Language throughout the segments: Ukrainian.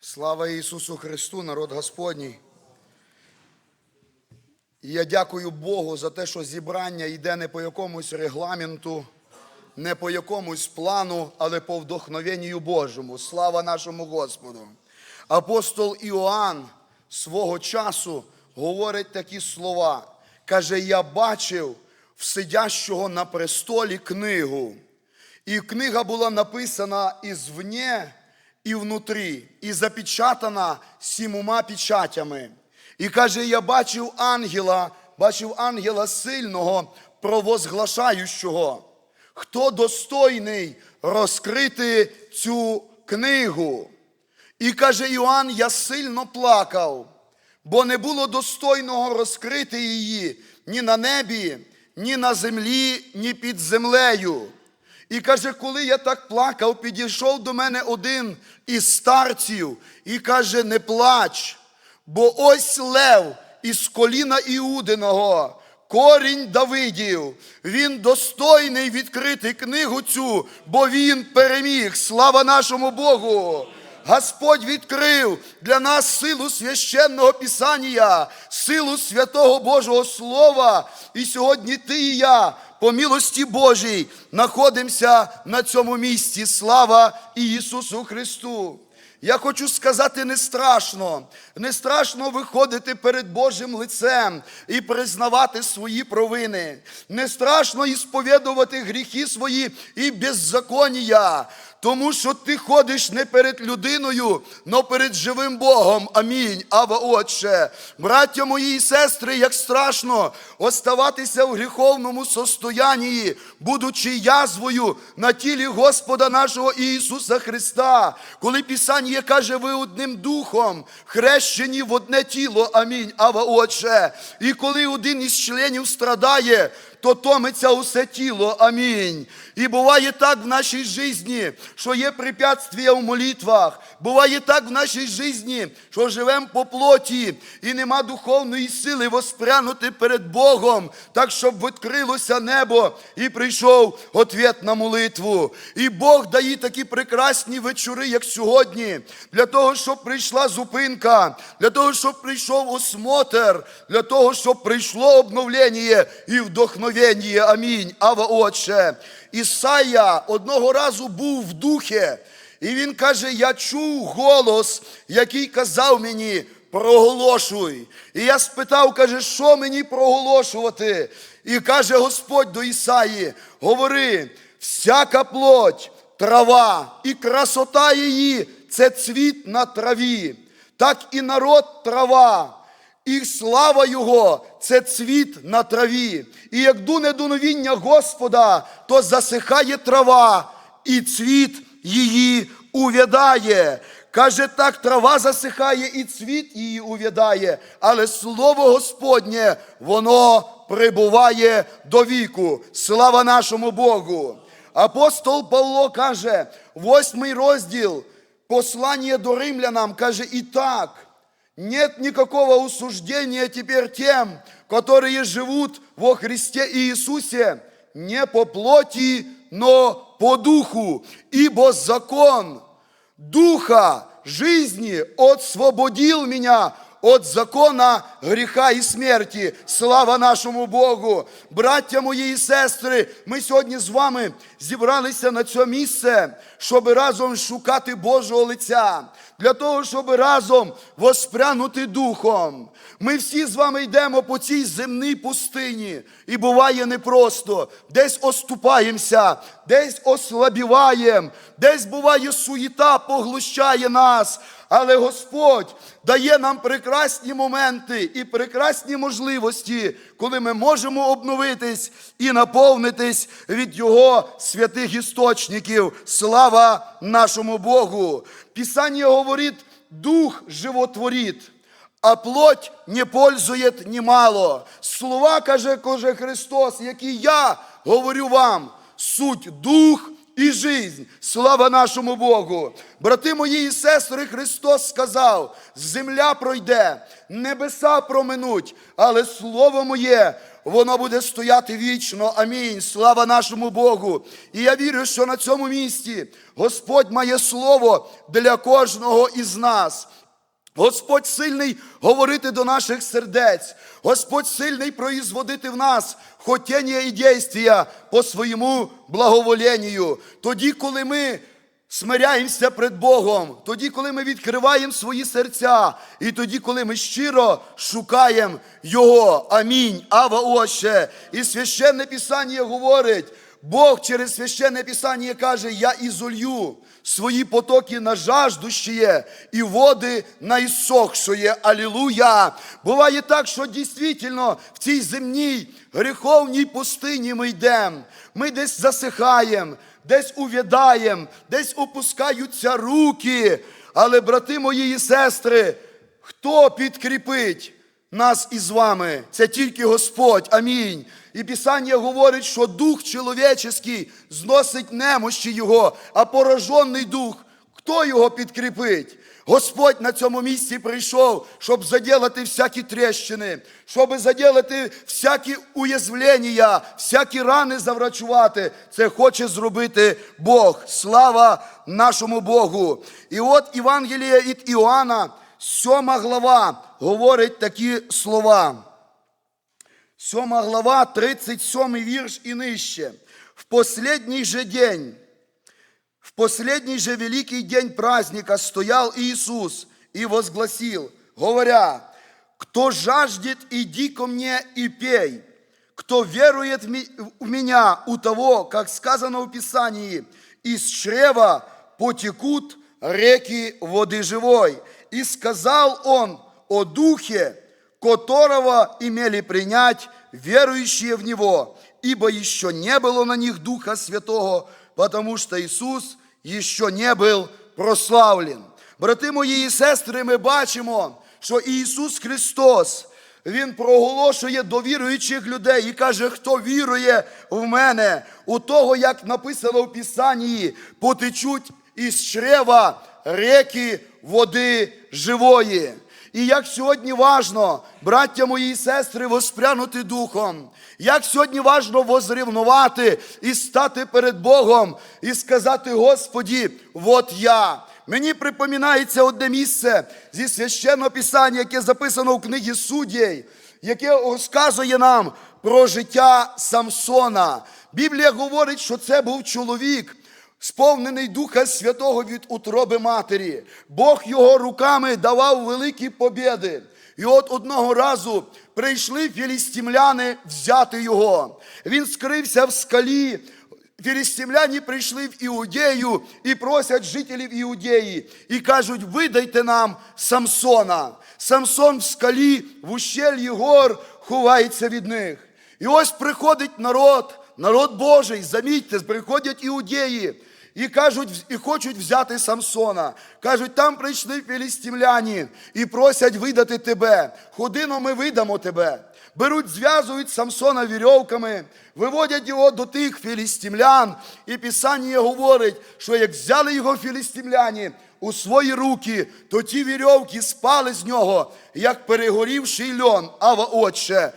Слава Ісусу Христу, народ Господній. І я дякую Богу за те, що зібрання йде не по якомусь регламенту, не по якомусь плану, але по вдохновенню Божому. Слава нашому Господу. Апостол Іоанн свого часу говорить такі слова. Каже: Я бачив в сидящого на престолі книгу. І книга була написана ізвне і внутрі, і запечатана сімома печатями. І каже: Я бачив ангела, бачив ангела сильного, провозглашаючого. Хто достойний розкрити цю книгу? І каже Іоанн, я сильно плакав, бо не було достойного розкрити її ні на небі, ні на землі, ні під землею. І каже, коли я так плакав, підійшов до мене один із старців і каже: не плач, бо ось лев із коліна Іудиного, корінь Давидів, він достойний відкрити книгу цю, бо він переміг. Слава нашому Богу! Господь відкрив для нас силу священного Писання, силу святого Божого Слова. І сьогодні ти і я, по милості Божій, знаходимося на цьому місці. Слава Ісусу Христу! Я хочу сказати, не страшно, не страшно виходити перед Божим лицем і признавати свої провини. Не страшно і сповідувати гріхи свої і беззаконія. Тому що ти ходиш не перед людиною, но перед живим Богом. Амінь. Ава Отче. Браття мої і сестри, як страшно оставатися в гріховному состоянні, будучи язвою на тілі Господа нашого Ісуса Христа. Коли Писання каже, ви одним духом хрещені в одне тіло. Амінь. Ава Отче. І коли один із членів страдає, то томиться усе тіло. Амінь. І буває так в нашій житті, що є препятствия в молитвах. Буває так в нашій житті, що живемо по плоті і нема духовної сили воспрянути перед Богом, так щоб відкрилося небо і прийшов ответ на молитву. І Бог дає такі прекрасні вечори, як сьогодні, для того, щоб прийшла зупинка, для того, щоб прийшов осмотр, для того, щоб прийшло обновлення і вдохновення. Амінь. Ава Отче. Ісая одного разу був в духі, і він каже: Я чув голос, який казав мені, проголошуй. І я спитав, каже, що мені проголошувати? І каже Господь до Ісаї: говори, всяка плоть, трава і красота її це цвіт на траві, так і народ трава. І слава Його це цвіт на траві. І як дуне дуновіння Господа, то засихає трава, і цвіт її увядає. Каже, так трава засихає, і цвіт її увядає, але слово Господнє, воно прибуває до віку. Слава нашому Богу. Апостол Павло каже, восьмий розділ послання до римлянам, каже, і так. Нет никакого осуждения теперь тем, которые живут во Христе Иисусе не по плоти, но по духу, ибо закон духа жизни освободил меня от закона гріха і смерті. Слава нашому Богу! Браття мої і сестри, ми сьогодні з вами зібралися на це місце, щоб разом шукати Божого лиця, для того, щоб разом воспрянути духом. Ми всі з вами йдемо по цій земній пустині, і буває непросто. Десь оступаємося, десь ослабіваємо, десь буває суєта, поглощає нас. Але Господь дає нам прекрасні моменти і прекрасні можливості, коли ми можемо обновитись і наповнитись від Його святих істочників. Слава нашому Богу! Писання говорить, дух животворить. А плоть не пользует немало. Слова, каже, каже Христос, які я говорю вам, суть дух і жизнь. Слава нашому Богу. Брати мої і сестри, Христос сказав: земля пройде, небеса проминуть, але слово моє. Воно буде стояти вічно. Амінь. Слава нашому Богу. І я вірю, що на цьому місці Господь має слово для кожного із нас. Господь сильний говорити до наших сердець. Господь сильний производити в нас хотіння і дійствия по своєму благоволенню. Тоді, коли ми смиряємося пред Богом, тоді, коли ми відкриваємо свої серця, і тоді, коли ми щиро шукаємо Його. Амінь. Ава Още. І священне Писання говорить, Бог через священне Писання каже: Я ізолью свої потоки на жаждущие і води на іссохшує. Алілуя! Буває так, що дійсно в цій земній гріховній пустині ми йдемо. Ми десь засихаємо, десь увядаємо, десь опускаються руки. Але, брати мої і сестри, хто підкріпить? Нас із вами. Це тільки Господь. Амінь. І Писання говорить, що дух чоловічий зносить немощі його, а поражений дух, хто його підкріпить? Господь на цьому місці прийшов, щоб заділати всякі тріщини, щоб заділати всякі уязвлення, всякі рани заврачувати. Це хоче зробити Бог. Слава нашому Богу. І от Євангеліє від Іоанна, сьома глава, говорить такі слова. Сьома глава, 37 вірш і нижче. В последний же день, в последний же великий день праздника стоял Иисус и возгласил, говоря, кто жаждет, иди ко мне и пей. Кто верует в ми- в меня, у того, как сказано в Писании, из чрева потекут реки воды живой. И сказал он о духе, которого имели принять верующие в Него, ибо еще не было на них Духа Святого, потому что Ісус еще не был прославлен. Брати мої і сестри, ми бачимо, що Ісус Христос, Він проголошує до віруючих людей і каже, хто вірує в мене, у того, як написано в Писанні, потечуть із чрева реки води живої. І як сьогодні важно, браття мої і сестри, воспрянути духом, як сьогодні важно возрівнувати і стати перед Богом і сказати: Господі, от я. Мені припоминається одне місце зі священного писання, яке записано в книгі суддів, яке розказує нам про життя Самсона. Біблія говорить, що це був чоловік, сповнений Духа Святого від утроби матері. Бог його руками давав великі побєди. І от одного разу прийшли філістимляни взяти його. Він скрився в скалі. Філістимляні прийшли в Іудею і просять жителів Іудеї і кажуть: видайте нам Самсона. Самсон в скалі, в ущельї гор ховається від них. І ось приходить народ, народ Божий, замітьте, приходять іудеї. І кажуть, і хочуть взяти Самсона. Кажуть, там прийшли філістимляні і просять видати тебе. Ходино, ми видамо тебе. Беруть, зв'язують Самсона вірьовками, виводять його до тих філістимлян. І Писання говорить, що як взяли його філістимляні у свої руки, то ті вірьовки спали з нього, як перегорівший льон, ава отче.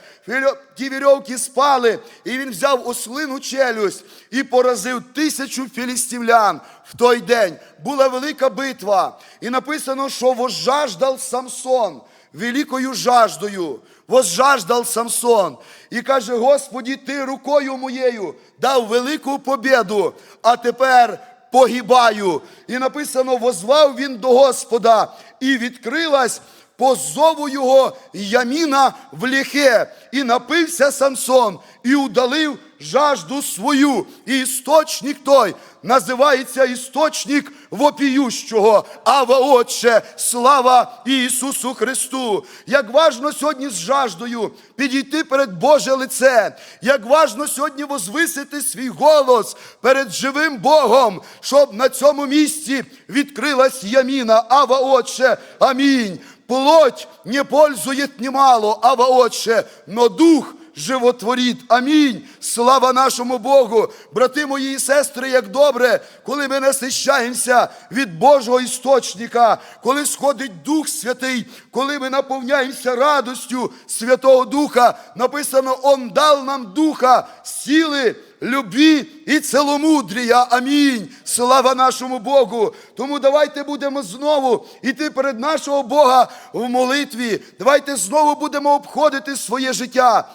Ті вірьовки спали, і він взяв ослину челюсть і поразив тисячу філістимлян в той день. Була велика битва. І написано, що возжаждав Самсон великою жаждою. Возжаждав Самсон і каже: Господі, ти рукою моєю дав велику побіду, а тепер погибаю. І написано: возвав він до Господа, і відкрилась по зову його яміна в ліхе, і напився Самсон, і удалив жажду свою. І істочник той називається істочник вопіющого. Ава Отче, слава Ісусу Христу! Як важно сьогодні з жаждою підійти перед Боже лице, як важно сьогодні возвисити свій голос перед живим Богом, щоб на цьому місці відкрилась яміна. Ава Отче, амінь. Плоть не пользует немало, ава Отче, но дух животворит. Амінь. Слава нашому Богу. Брати мої і сестри, як добре, коли ми насищаємося від Божого істочника, коли сходить Дух Святий, коли ми наповняємося радостю Святого Духа. Написано, Он дал нам духа, сили, любві і целомудрія. Амінь. Слава нашому Богу. Тому давайте будемо знову йти перед нашого Бога в молитві. Давайте знову будемо обходити своє життя.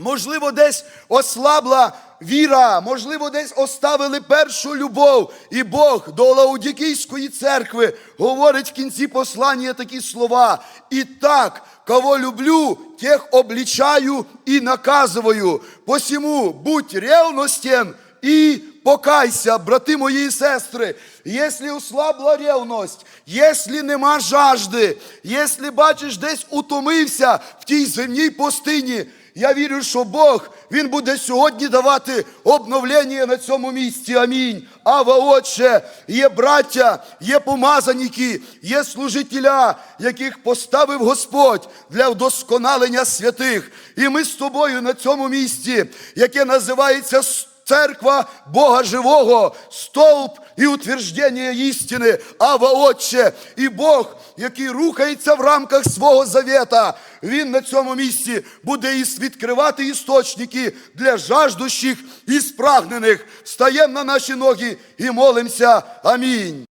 Можливо, десь ослабла віра, можливо, десь оставили першу любов. І Бог до Лаудікійської церкви говорить в кінці послання такі слова. І так, кого люблю, тех обличаю і наказую. Посему будь ревностен і покайся, брати мої і сестри. Якщо ослабла ревність, якщо нема жажди, якщо бачиш, десь утомився в тій земній пустині, я вірю, що Бог Він буде сьогодні давати обновлення на цьому місці. Амінь. Ава, Отче, є браття, є помазаніки, є служителя, яких поставив Господь для вдосконалення святих. І ми з тобою на цьому місці, яке називається Церква Бога Живого, стовп і утверждення істини, Ава Отче, і Бог, який рухається в рамках свого завета, Він на цьому місці буде відкривати істочники для жаждущих і спрагнених. Стаємо на наші ноги і молимося. Амінь.